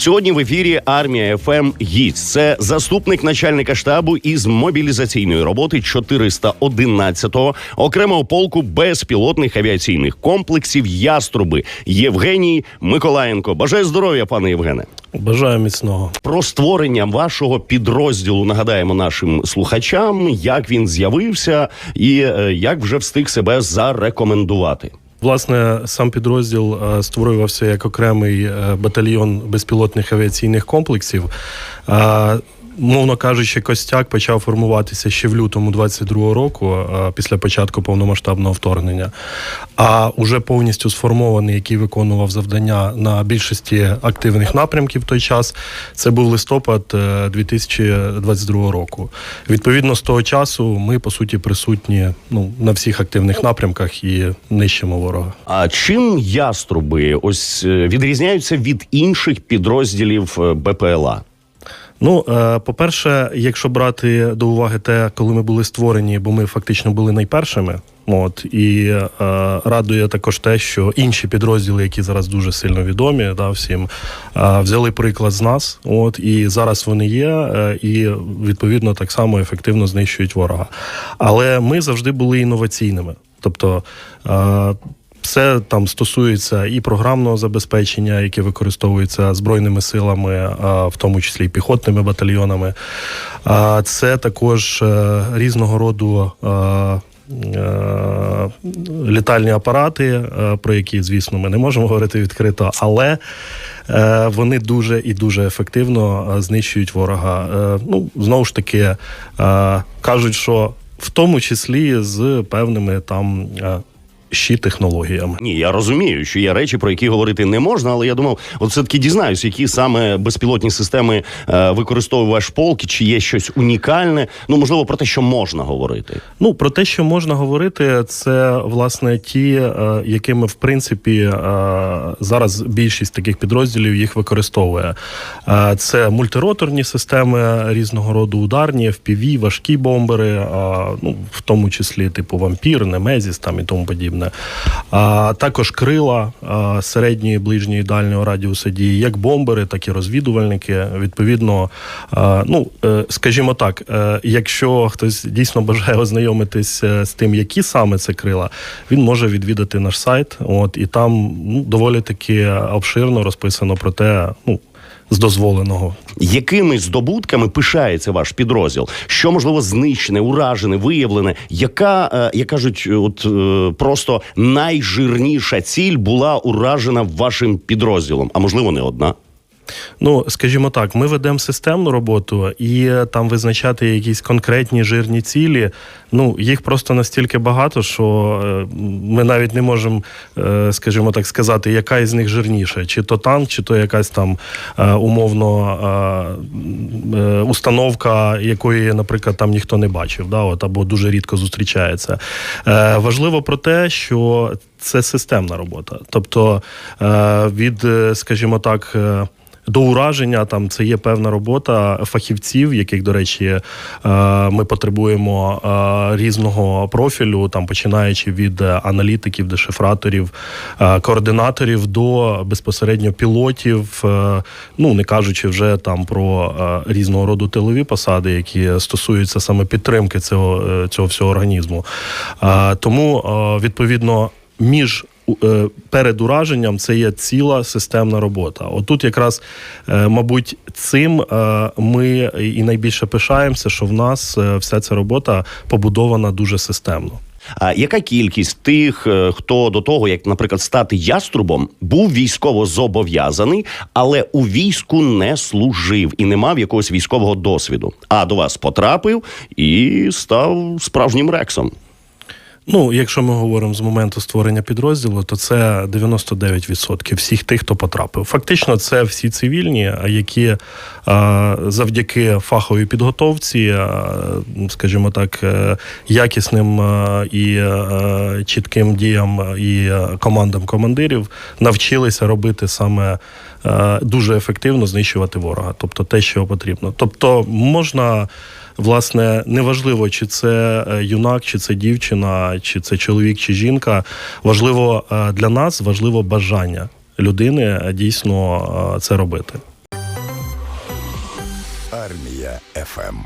Сьогодні в ефірі армія ФМ гість. Це заступник начальника штабу із мобілізаційної роботи 411-го окремого полку безпілотних авіаційних комплексів Яструби Євгеній Миколаєнко. Бажаю здоров'я, пане Євгене. Бажаю міцного. Про створення вашого підрозділу нагадаємо нашим слухачам, як він з'явився і е, як вже встиг себе зарекомендувати. Власне, сам підрозділ е, створювався як окремий е, батальйон безпілотних авіаційних комплексів. Е, Мовно кажучи, костяк почав формуватися ще в лютому 22-го року, е, після початку повномасштабного вторгнення. А уже повністю сформований, який виконував завдання на більшості активних напрямків в той час, це був листопад е, 2022 року. Відповідно, з того часу ми по суті присутні ну на всіх активних напрямках і нищимо ворога. А чим яструби ось е, відрізняються від інших підрозділів е, БПЛА? Ну, е, по-перше, якщо брати до уваги те, коли ми були створені, бо ми фактично були найпершими. От і е, радує також те, що інші підрозділи, які зараз дуже сильно відомі, да, всім е, взяли приклад з нас. От і зараз вони є, е, і відповідно так само ефективно знищують ворога. Але ми завжди були інноваційними. Тобто е, це там стосується і програмного забезпечення, яке використовується збройними силами, в тому числі і піхотними батальйонами. Це також е, різного роду. е, е, Літальні апарати, про які, звісно, ми не можемо говорити відкрито, але вони дуже і дуже ефективно знищують ворога. Ну, знову ж таки, кажуть, що в тому числі з певними там ще технологіями. Ні, я розумію, що є речі, про які говорити не можна, але я думав, от все таки дізнаюсь, які саме безпілотні системи е, використовує ваш полк, чи є щось унікальне. Ну можливо, про те, що можна говорити. Ну про те, що можна говорити, це власне ті, е, якими в принципі е, зараз більшість таких підрозділів їх використовує. Е, Це мультироторні системи різного роду ударні, FPV, важкі бомбери, е, ну в тому числі типу вампір, Немезіс там і тому подібне. А також крила середньої, ближньої, дальнього радіуса дії, як бомбери, так і розвідувальники. Відповідно, ну е, скажімо так, е, якщо хтось дійсно бажає ознайомитись е, з тим, які саме це крила, він може відвідати наш сайт. От і там ну, доволі таки обширно розписано про те, ну з дозволеного. Якими здобутками пишається ваш підрозділ? Що можливо знищене, уражене, виявлене? Яка, е, як кажуть, от е, просто найжирніша ціль була уражена вашим підрозділом? А можливо, не одна? Ну, скажімо так, ми ведемо системну роботу, і е, там визначати якісь конкретні жирні цілі. Ну, їх просто настільки багато, що е, ми навіть не можемо, е, скажімо так, сказати, яка із них жирніша, чи то танк, чи то якась там умовно установка, якої, наприклад, там ніхто не бачив, да, от, або дуже рідко зустрічається. Важливо про те, що це системна робота. Тобто е, від, е, скажімо так, е, до ураження там це є певна робота фахівців, яких, до речі, ми потребуємо різного профілю, там починаючи від аналітиків, дешифраторів, координаторів до безпосередньо пілотів, ну не кажучи вже там про різного роду тилові посади, які стосуються саме підтримки цього, цього всього організму. Тому відповідно між е, перед ураженням це є ціла системна робота. Отут якраз, е, мабуть, цим е, ми і найбільше пишаємося, що в нас вся ця робота побудована дуже системно. А яка кількість тих, хто до того, як, наприклад, стати яструбом, був військово зобов'язаний, але у війську не служив і не мав якогось військового досвіду, а до вас потрапив і став справжнім рексом? Ну, якщо ми говоримо з моменту створення підрозділу, то це 99% всіх тих, хто потрапив. Фактично, це всі цивільні, які завдяки фаховій підготовці, скажімо так, е, якісним і е, чітким діям і е, командам командирів навчилися робити саме дуже ефективно знищувати ворога, тобто те, що потрібно. Тобто можна. Власне, неважливо, чи це юнак, чи це дівчина, чи це чоловік чи жінка. Важливо е, для нас важливо бажання людини е, дійсно е, це робити. Армія ФМ.